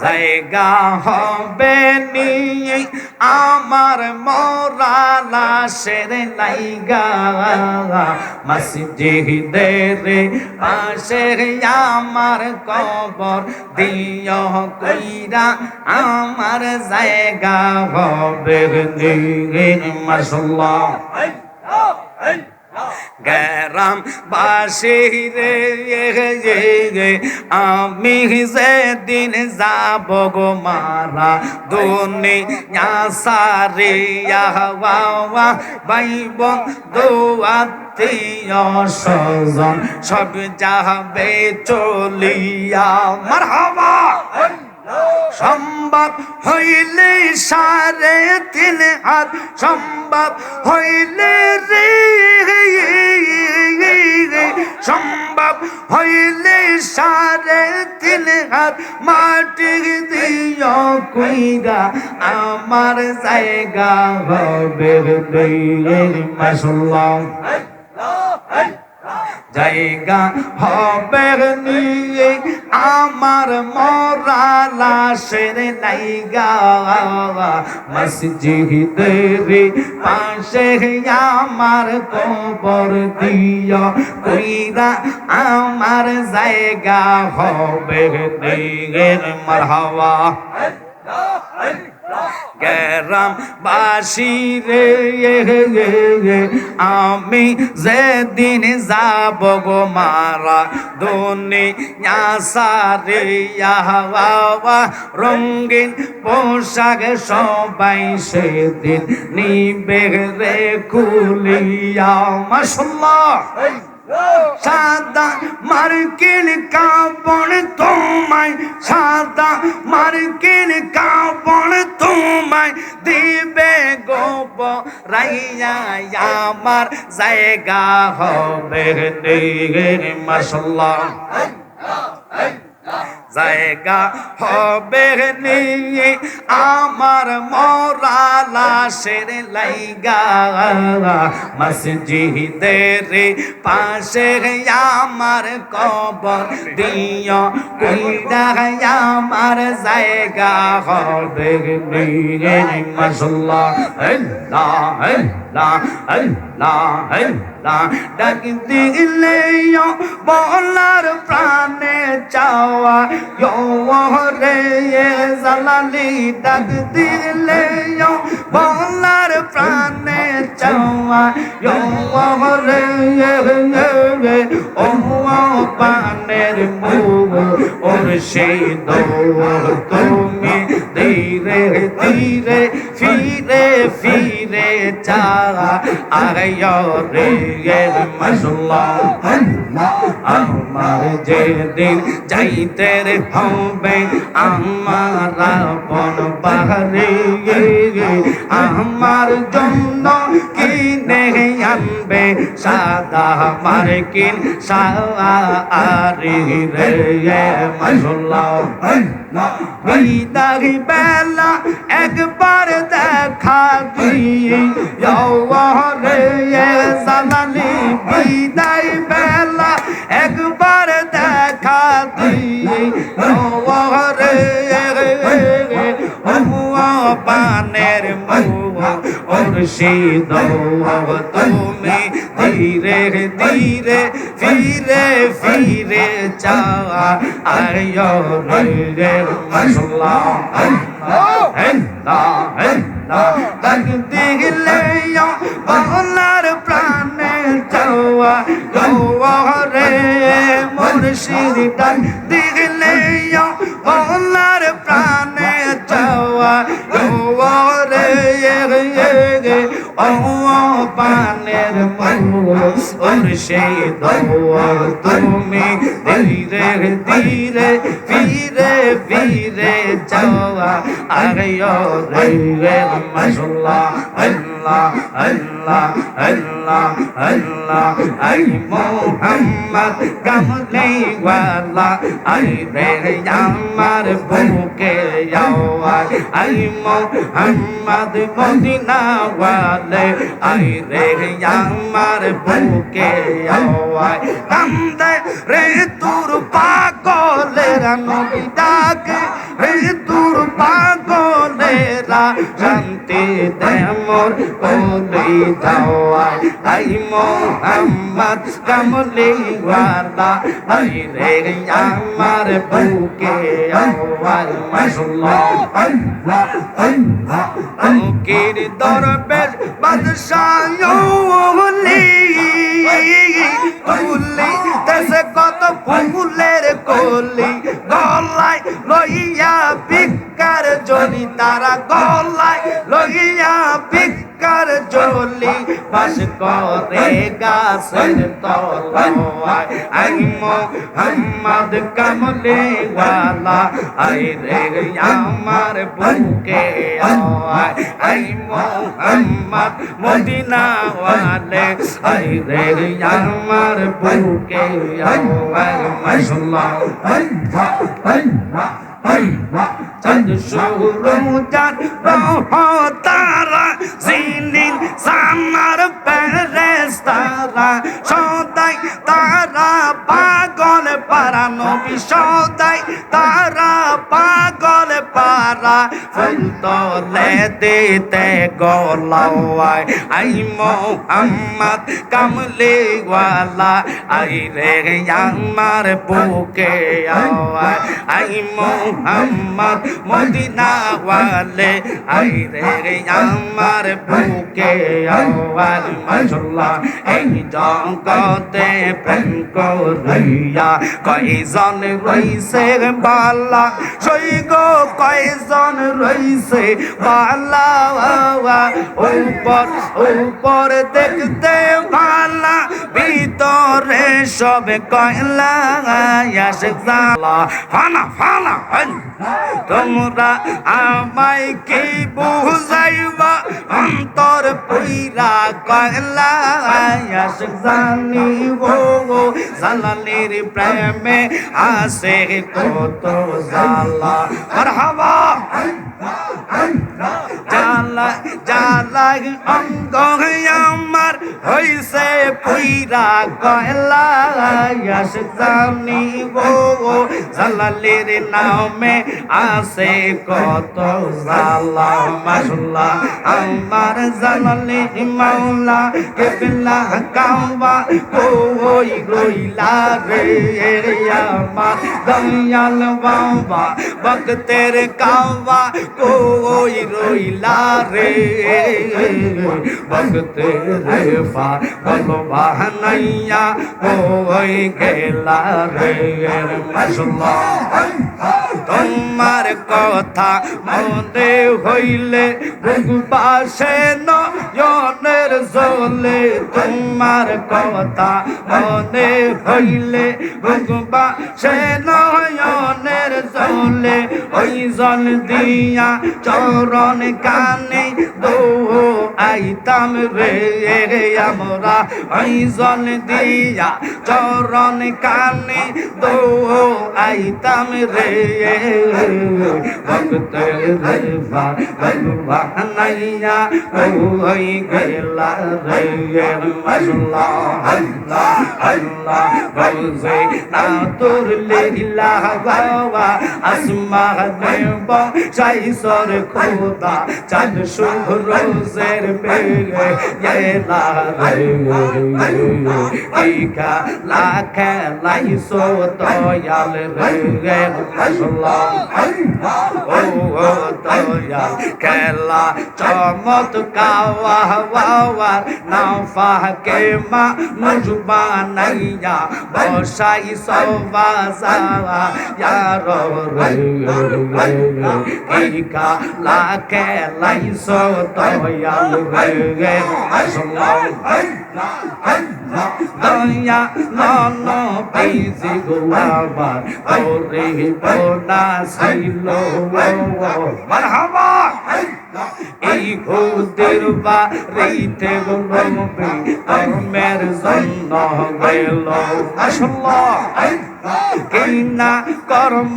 জায়গা হবে নিয়ে আমার মরা লাশের লাইগা। মসজিদের পাশে আমার কবর দিও কইরা আমার জায়গা হবে নিয়ে। মাসাল্লাহ গ্রাম বাসিরে আমি যেদিন যাব গো মারা, দুনিয়া সারিয়া বাবা ভাই বন্ধু, আত্মীয়, স্বজন, সব যাবে চলিয়া। মারহাবা! সম্ভব হইলে সারে তিন হাত, সম্ভব হইলে রে সম্ভব হইলে সারে তিন হাত মাটি দিও কুইগা আমার জায়গা হবে জায়গা হবে নিয়ে আমার মরা লাশের লাইগা মসজিদের পাশে আমার কবর দিও, কইরা আমার জায়গা হবে নিয়ে। মারহাবা। গ্রাম বাসি রে আমি যেদিন যাব গো মারা দুনিয়া বাবা রঙ্গিন পোশাক সবাই সেদিন নিবে রে কুলিয়া মাসাল্লাহ সাদা মার্কিন কাপড় তোমায়, সাদা মার্কিন কাপড় তোমায় দিবে গোপ রাইয়া আমার জায়গা হবে মাসাল্লাহ জায়গা হবে নিয়ে আমার মরা লাশের লাইগা। মসজিদের পাশে আমার কবর দিও কইরা আমার জায়গা হবে নিয়ে আল্লাহ আল্লাহ ডাক দিলে বলার প্রাণে চাওয়া রে জালালি ডাক দিলে বলার প্রাণে চাওয়া রে ও পানের মুখ ওর সেই দৌড় তুমি ধীরে ধীরে ফিরে চা আয় রে মশলা আমার যেদিন যাইতে হবে, আমার বন বাহারে আমার জন্য কিনে আনবে। সাদা মার্কিন সারি রে মশলা বেলা একবার দেখা দিয়ে রে সালালি বিদায় পানের ওর শীত তুমি ধীরে ধীরে ফিরে ফিরে চাওয়া আয় রে মশলা। দিলে বলার প্রাণে চাওয়া রে মুর্শিদ ডাক পানের দৌড় তুমি ধীরে ধীরে ফিরে ফিরে যাওয়া। আরে রে মশলা আল্লাহ আল্লাহ আল্লাহ আল্লাহ আই মোহাম্মদ কামলে ওয়ালা, আই রে আমার বুকে আওয়াজ, আই মোহাম্মদ মদিনা ওয়ালে আই রে আমার বুকে আওয়াজ। কান্দে রে তোর পাগলেরা নবী ডাকে রে তোর পাগলেরা শান্তি দে মোর কোলি যাওয়ায় আই মোহাম্মদ, কামলি ওয়ালা আই রে আমার বুকে আওয়াজ মাশাআল্লাহ আল্লাহ আল্লাহ বুকের দরবেশ বাদশাহ ওলি তুলি দেশে কত ফুলের কলি। গলায় লইয়া ভিক্ষার জলি তারা গলায় লইয়া ভিক্ষার জলি বাস করে গাছের তলায়। আই মোহাম্মদ কামলে ওয়ালা আই রে আমার বুকে আই মোহাম্মদ মদিনা ওয়ালে আই রে আমার বুকে আয়। মাশাআল্লাহ আল্লাহ আল্লাহ। রহ তারা সিনিন সামার প্যারেস তারা সদাই পাগল পারা নবী সদাই তারা পাগল পারা ফুল তলে দিতে গলাওয়ায়, আই মোহাম্মদ কামলে ওয়ালা আই রে আমার বুকে আওয়ায়, আই মোহাম্মদ মদিনা ওয়ালে আই রে আমার বুকে আওয়াজ মাশাআল্লাহ, এই জগতে প্রেম করিয়া কয়জন রইছে বালা? সই গো, কয়জন রইছে বালা? উপর উপর দেখতে ভালা ভিতরে সব কয়লা আসে ফানা হন তোমরা আমায় কি বুঝাইবা? অন্তর পুইরা কয়লা আসে জানি ও জালালের প্রেমে আসে কত জালা মারহাবা। জালা জালা অঙ্গ আমার হইছে পুইরা নামে আসে কত জালা। মাসুল্লাহ আমার জালালে মাওলা, কেবলা কাওয়া কই রইলা রে। আমার দয়াল বাবা, ভক্তের কাওয়া কই রইলা রে ভক্তের পা বলবা নাইয়া কই গেলা রে তোমার কথা মনে হইলে পাশে নয়নের জলে। তোমার কথা মনে হইলে পাশে নয়নের জলে। ওই জল দিয়া চরণ কানে দো আইতাম রে আমরা ওই জল দিয়া। চরণ কানে দো আইতাম রে ভক্ত রে ভগবানাইয়া ওই গেলা রে? আল্লাহ আল্লাহ আল্লাহ, বলছে, না তোর লীলা বাবা আসমা দেব সাইসর খোদা চাঁদ সুরোজের বেগে গেলা রে। ইকা লাখে লাইসো দয়াল রে আল্লাহ ও ও দয়াল খেলা চমৎ কাওয়া ওয়াওয়া নাফা কে মা মুজবা নাইয়া বসাই সবা ইয়ার রে ইকা লাখে লাইসো দয়াল রে আল্লাহ দয়া নন পেজি গোয়াবার ওরে বোনা ছিল মারহাবা এই খুদের বাড়িতে গলবে কর্মের জন্য গেল। মাশাল্লাহ কিনা কর্ম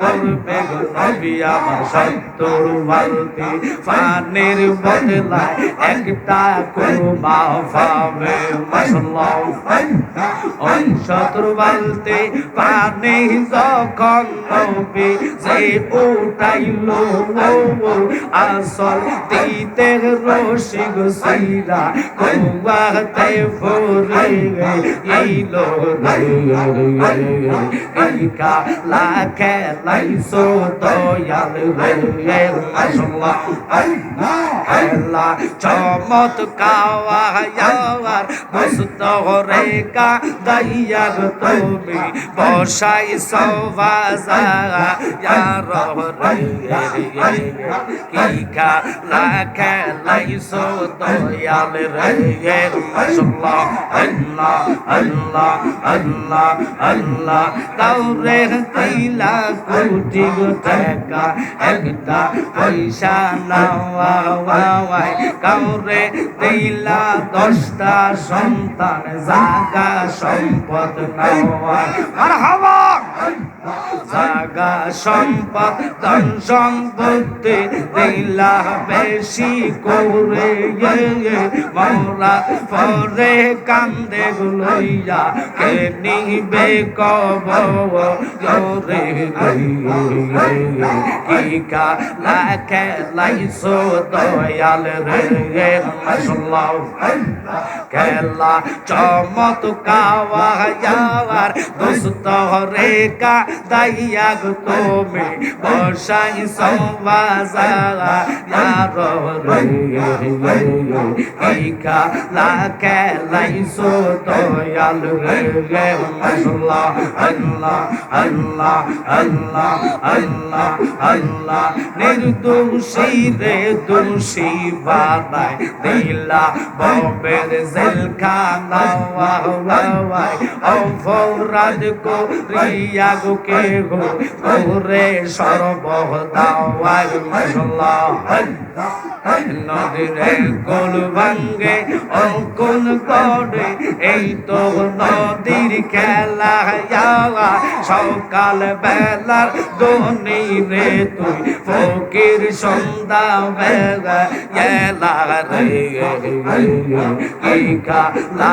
করবে গো নবী, আমার সত্তর বালতি পানির বদলায় একটা কুরমা পাবে। মাশাল্লাহ ওই সত্তর বালতি পানি যখন নবী যে উঠাইল আসল দিতে রসি গো সিরা কুয়াতে ফুরে গেইলো ইকা লাখে লাইসো দয়াল রে মাশাল্লাহ আল্লাহ চমৎ কাওয়ার মস্ত রে কা দাইয়া গো তুমি বসাই সবাজা ইকা লাখে লাইসো দয়াল রে মাশাল্লাহ আল্লাহ আল্লাহ আল্লাহ আল্লাহ। কাউরে দিলা কোটি টাকা, একটা পয়সা নাওয়াই কাউরে দিলা দশটা সন্তান জাগা সম্পদ নাওয়াই মারহাবা! জাগা সম্পদ, ধন সম্পত্তি দিলা বেশি করে মৌরা পরে কান্দে গুলইয়া, কে নিবে কব রে কি কা লাখে লাইসো দয়াল রে মাশাল্লাহ। খেলা চমৎ কাওয়া যাওয়ার দোস্ত রে কা দাইয়া গো তুমি বসাই সবাজা ইয়ার রে ইকা লাখে লাইসো দয়াল রে মাশাল্লাহ আল্লাহ আল্লাহ আল্লাহ আল্লাহ আল্লাহ নির্দোষী রে দোষী বানাই দিলা ববের জেলখানা ওয়াই অপরাধ কো গো কে গো ওরে সর্বদাওয়ার মাশাল্লাহ নদীরে কোল ভাঙ্গে অঙ্কন করে এই তো নদীর খেলা সকাল বেলার দনি রে তুই ফকির সন্ধ্যা বেলা এলা রে কি খেলা